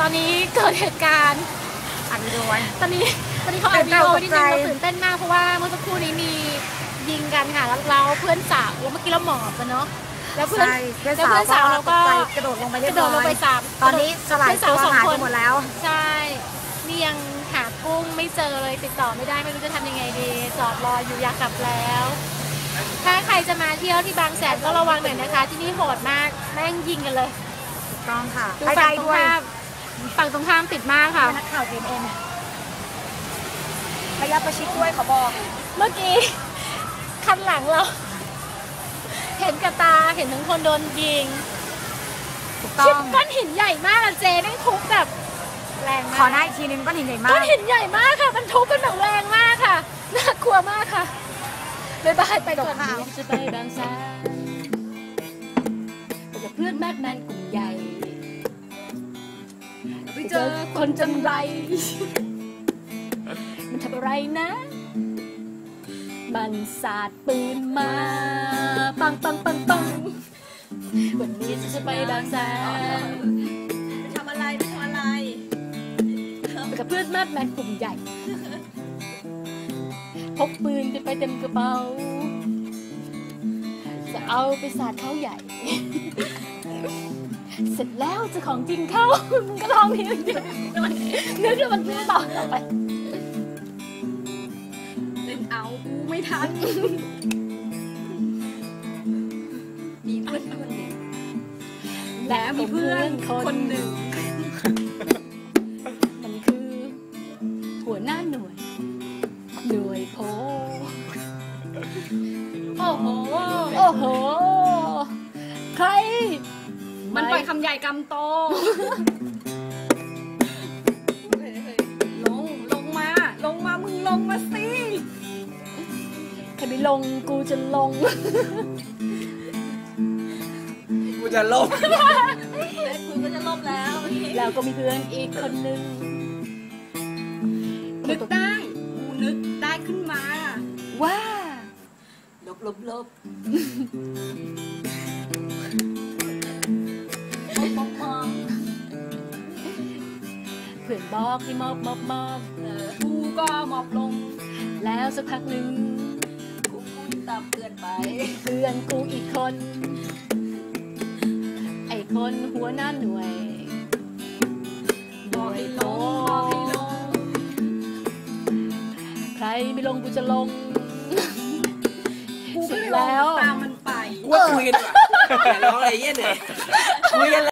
ตอนนี้เกิดเหตุการณ์อัดวิดีโอไว้ตอนนี้ตอนนี้เขาอัดวิดีโอไว้นิดนึงเราตื่นเต้นมากเพราะว่าเมื่อสักครู่นี้มียิงกันค่ะแล้วเราเพื่อนสาวเมื่อกี้เราหมอบกันเนาะแล้วเพื่อนใช่เพื่อนแล้วสาวเพื่อนสาวเราก็ตใจกระโดดลงไปกเรียระบโดร้ดลงอยไปสามตอนนี้สลายเพื่อนตัสาววสองหายคไปนหมดแล้ว ใช่นี่ยังหากุ้งไม่เจอเลยติดต่อไม่ได้ไม่รู้จะทำยังไงดีจอดรออยู่อยากกลับแล้ว ถ้าใครจะมาเที่ยวที่บางแสนก็ระวังหน่อยนะคะ ที่นี่โหดมากแม่งยิงกันเลยถูกต้องค่ะดูไปฝั่ไกลงตรงด้วยข้าม ฝั่งตรงข้ามติดมากค่ะ นักข่าวทีมเอ็นระยะประชิดด้วยเขาบอก เมื่อกี้คันหลังเรา เห็นกับตาเห็นทั้งคนโดนยิงถูกต้ชิอบงก้อนหินใหญ่มากอะเจนั่งทุบแบบแรงมากขอหน้าอีกทีนึงก้อนหินใหญ่มาก้อก นหินใหญ่มากค่ะ มันทุบกันแบบแรงมากค่ะน่ากลัวมากค่ะบ๊ายบายไปก่อนจบข่าวจะไปบางแสนไปกับเพื่อนแมกแมนกลุ่มใหญ่ ไปเจอคนจังไร มันทำอะไรนะ มันสาดปืนมา ปังปังปังปังวันนี้ฉันจะไปบางแสนทำอะไรไม่ทำอะไรไปกับเพื่อนแมกแมนกลุ่มใหญ่ พกปืนไปเต็มกระเป๋า จะเอาไปสาดเขาใหญ่ เสร็จแล้ว จะของจริงเข้ามึงก็ลองนี่เดี๋ยวนึกว่ามันไม่ต่อต่อไปเล่นเอากูไม่ทันมีเพื่อนคนหนึ่งและมีเพื่อนคนหนึ่งมันคือหัวหน้าหน่วย หน่วยโพโอ้โหโอ้โห มันปล่อยคำใหญ่กำโต ลง ลงมา ลงมามึงลงมาสิใครไม่ลงกูจะลง กูจะลบและคุณก็จะลบแล้วแล้วก็มีเพื่อนอีกคนหนึ่งนึกได้กูนึกได้ขึ้นมา ว่า ลบลบลบ พื่อนบอกให้มอบมอบมอบเออกูก็หมอบลง แล้วสักพักหนึ่งกูพูดตามเพื่อนไป เพื่อนกูอีกคน ไอ้คนหัวหน้าหน่วย บอกให้ลงบอกให้ลง ใครไม่ลงกูจะลงกูเสร็ไม่จลแล้วงตามมันไปว่าคุยกันดีกว่าอย่าร้องอะไรเงี้ยเนี่ยคุยกัน